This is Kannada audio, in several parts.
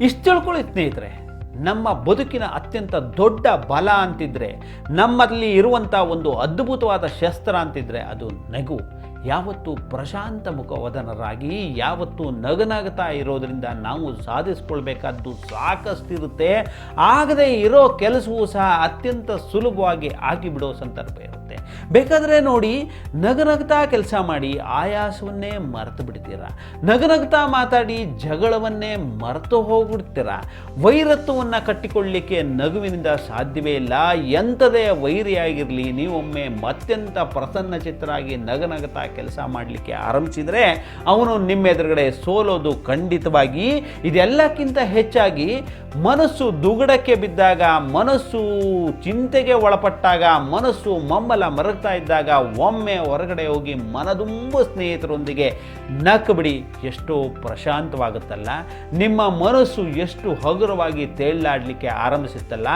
ಇಷ್ಟು ತಿಳ್ಕೊಳ್ಳಿ ಸ್ನೇಹಿತರೆ, ನಮ್ಮ ಬದುಕಿನ ಅತ್ಯಂತ ದೊಡ್ಡ ಬಲ ಅಂತಿದ್ರೆ, ನಮ್ಮಲ್ಲಿ ಇರುವಂಥ ಒಂದು ಅದ್ಭುತವಾದ ಶಸ್ತ್ರ ಅಂತಿದ್ರೆ ಅದು ನಗು. ಯಾವತ್ತು ಪ್ರಶಾಂತ ಮುಖವದನರಾಗಿ, ಯಾವತ್ತು ನಗನಗ್ತಾ ಇರೋದರಿಂದ ನಾವು ಸಾಧಿಸ್ಕೊಳ್ಬೇಕಾದ್ದು ಸಾಕಷ್ಟಿರುತ್ತೆ. ಆಗದೆ ಇರೋ ಕೆಲಸವೂ ಸಹ ಅತ್ಯಂತ ಸುಲಭವಾಗಿ ಆಗಿಬಿಡೋ ಸಂದರ್ಭ ಇರುತ್ತೆ. ಬೇಕಾದರೆ ನೋಡಿ, ನಗನಗ್ತಾ ಕೆಲಸ ಮಾಡಿ ಆಯಾಸವನ್ನೇ ಮರೆತು ಬಿಡ್ತೀರ. ನಗನಗ್ತಾ ಮಾತಾಡಿ ಜಗಳವನ್ನೇ ಮರೆತು ಹೋಗ್ಬಿಡ್ತೀರ. ವೈರತ್ವವನ್ನು ಕಟ್ಟಿಕೊಳ್ಳಲಿಕ್ಕೆ ನಗುವಿನಿಂದ ಸಾಧ್ಯವೇ ಇಲ್ಲ. ಎಂಥದೇ ವೈರಿಯಾಗಿರಲಿ, ನೀವೊಮ್ಮೆ ಮತ್ತೆಂಥ ಪ್ರಸನ್ನ ಚಿತ್ತರಾಗಿ ನಗನಗತಾ ಕೆಲಸ ಮಾಡಲಿಕ್ಕೆ ಆರಂಭಿಸಿದರೆ ಅವನು ನಿಮ್ಮ ಎದುರುಗಡೆ ಸೋಲೋದು ಖಂಡಿತವಾಗಿ. ಇದೆಲ್ಲಕ್ಕಿಂತ ಹೆಚ್ಚಾಗಿ ಮನಸ್ಸು ದುಗುಡಕ್ಕೆ ಬಿದ್ದಾಗ, ಮನಸ್ಸು ಚಿಂತೆಗೆ ಒಳಪಟ್ಟಾಗ, ಮನಸ್ಸು ಮಮ್ಮಲ ಮರಗ್ತಾ ಇದ್ದಾಗ ಒಮ್ಮೆ ಹೊರಗಡೆ ಹೋಗಿ ಮನದುಂಬ ಸ್ನೇಹಿತರೊಂದಿಗೆ ನಕ್ಕಬಿಡಿ ಎಷ್ಟೋ ಪ್ರಶಾಂತವಾಗುತ್ತಲ್ಲ. ನಿಮ್ಮ ಮನಸ್ಸು ಎಷ್ಟು ಹಗುರವಾಗಿ ತೇಳ್ಳಾಡಲಿಕ್ಕೆ ಆರಂಭಿಸುತ್ತಲ್ಲ.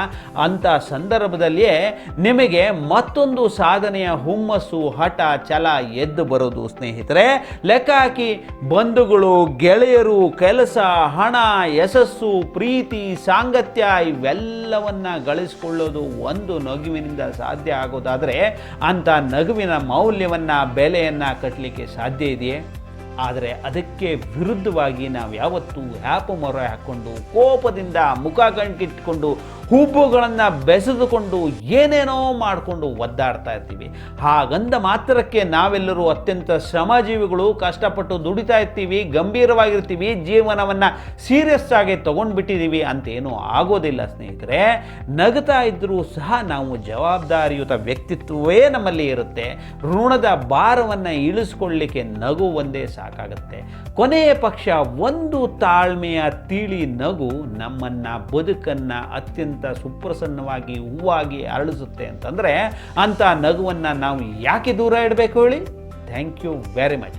ಅಂಥ ಸಂದರ್ಭದಲ್ಲಿಯೇ ನಿಮಗೆ ಮತ್ತೊಂದು ಸಾಧನೆಯ ಹುಮ್ಮಸ್ಸು, ಹಠ, ಛಲ ಎದ್ದು ಬರೋದು ಸ್ನೇಹಿತರೆ. ಲೆಕ್ಕ ಹಾಕಿ ಬಂಧುಗಳು, ಗೆಳೆಯರು, ಕೆಲಸ, ಹಣ, ಯಶಸ್ಸು, ಪ್ರೀತಿ, ಸಾಂಗತ್ಯ ಇವೆಲ್ಲವನ್ನು ಗಳಿಸಿಕೊಳ್ಳೋದು ಒಂದು ನಗುವಿನಿಂದ ಸಾಧ್ಯ ಆಗೋದಾದರೆ ಅಂಥ ನಗುವಿನ ಮೌಲ್ಯವನ್ನು, ಬೆಲೆಯನ್ನು ಕಟ್ಟಲಿಕ್ಕೆ ಸಾಧ್ಯ ಇದೆಯೇ? ಆದರೆ ಅದಕ್ಕೆ ವಿರುದ್ಧವಾಗಿ ನಾವು ಯಾವತ್ತೂ ಹ್ಯಾಪು ಮೊರೆ ಹಾಕ್ಕೊಂಡು ಕೋಪದಿಂದ ಮುಖ ಗಂಟಿಟ್ಕೊಂಡು ಹುಬ್ಬುಗಳನ್ನು ಬೆಸೆದುಕೊಂಡು ಏನೇನೋ ಮಾಡಿಕೊಂಡು ಒದ್ದಾಡ್ತಾ ಇರ್ತೀವಿ. ಹಾಗಂದ ಮಾತ್ರಕ್ಕೆ ನಾವೆಲ್ಲರೂ ಅತ್ಯಂತ ಶ್ರಮಜೀವಿಗಳು, ಕಷ್ಟಪಟ್ಟು ದುಡಿತಾ ಇರ್ತೀವಿ, ಗಂಭೀರವಾಗಿರ್ತೀವಿ, ಜೀವನವನ್ನು ಸೀರಿಯಸ್ ಆಗಿ ತೊಗೊಂಡ್ಬಿಟ್ಟಿದ್ದೀವಿ ಅಂತೇನೂ ಆಗೋದಿಲ್ಲ ಸ್ನೇಹಿತರೆ. ನಗುತ್ತಾ ಇದ್ದರೂ ಸಹ ನಾವು ಜವಾಬ್ದಾರಿಯುತ ವ್ಯಕ್ತಿತ್ವವೇ ನಮ್ಮಲ್ಲಿ ಇರುತ್ತೆ. ಋಣದ ಭಾರವನ್ನು ಇಳಿಸ್ಕೊಳ್ಳಿಕ್ಕೆ ನಗು ಒಂದೇ ಸಾಕಾಗುತ್ತೆ. ಕೊನೆಯ ಪಕ್ಷ ಒಂದು ತಾಳ್ಮೆಯ ತಿಳಿ ನಗು ನಮ್ಮನ್ನ ಬದುಕನ್ನು ಅತ್ಯಂತ ಸುಪ್ರಸನ್ನವಾಗಿ ಹೂವಾಗಿ ಅರಳಿಸುತ್ತೆ ಅಂತಂದರೆ ಅಂಥ ನಗುವನ್ನು ನಾವು ಯಾಕೆ ದೂರ ಇಡಬೇಕು ಹೇಳಿ? Thank you very much